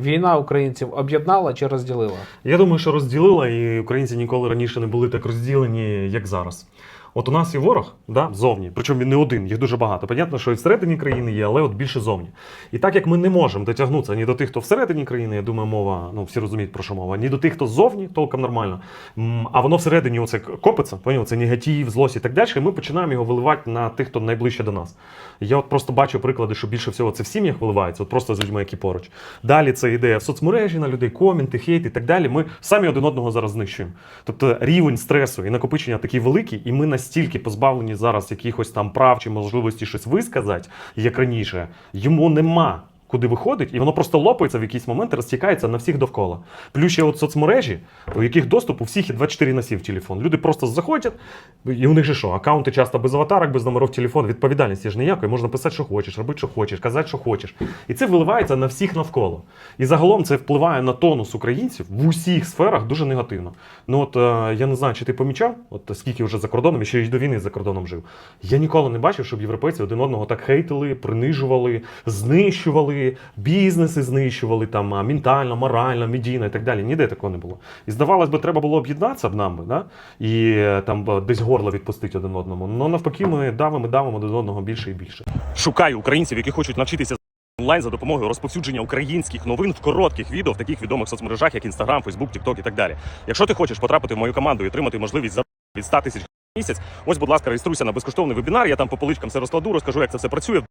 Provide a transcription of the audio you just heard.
Війна українців об'єднала чи розділила? Я думаю, що розділила, і українці ніколи раніше не були так розділені, як зараз. От у нас є ворог, да, зовні, причому він не один, їх дуже багато. Понятно, що і всередині країни є, але от більше зовні. І так як ми не можемо дотягнутися ні до тих, хто всередині країни, я думаю, мова, ну всі розуміють про що мова, ні до тих, хто ззовні, толком нормально. А воно всередині оце копиться, поняв, це негатив, злость і так далі. І ми починаємо його виливати на тих, хто найближче до нас. Я от просто бачу приклади, що більше всього це в сім'ях виливається, от просто з людьми, які поруч. Далі це ідея в соцмережі на людей, коменти, хейт і так далі. Ми самі один одного зараз знищуємо. Тобто рівень стресу і накопичення такий великий, і ми настільки позбавлені зараз якихось там прав чи можливості щось висказати, як раніше, йому нема. Куди виходить, і воно просто лопається в якийсь момент розтікається на всіх довкола. Плюс ще от соцмережі, у яких доступ у всіх є 24 на 7 в телефон. Люди просто заходять, і у них же що? Аккаунти часто без аватарок, без номерів телефону, відповідальності ж ніякої. Можна писати, що хочеш, робити, що хочеш, казати, що хочеш. І це виливається на всіх навколо. І загалом це впливає на тонус українців в усіх сферах дуже негативно. Ну от е, я не знаю, чи ти помічав, от скільки вже за кордоном, і ще й до війни за кордоном жив. Я ніколи не бачив, щоб європейці один одного так хейтили, принижували, знищували, бізнеси знищували там ментально, морально, медійно і так далі. Ніде такого не було. І здавалось би, треба було об'єднатися б нам би, да? і е, там десь горло відпустити один одному. Ну навпаки, ми давимо, давимо один одного більше і більше. Шукаю українців, які хочуть навчитися онлайн за допомогою розповсюдження українських новин в коротких відео в таких відомих соцмережах, як Instagram, Facebook, TikTok і так далі. Якщо ти хочеш потрапити в мою команду і отримати можливість за від 100 тисяч місяць, ось, будь ласка, реєструйся на безкоштовний вебінар. Я там по поличкам все розкладу, розкажу, як це все працює.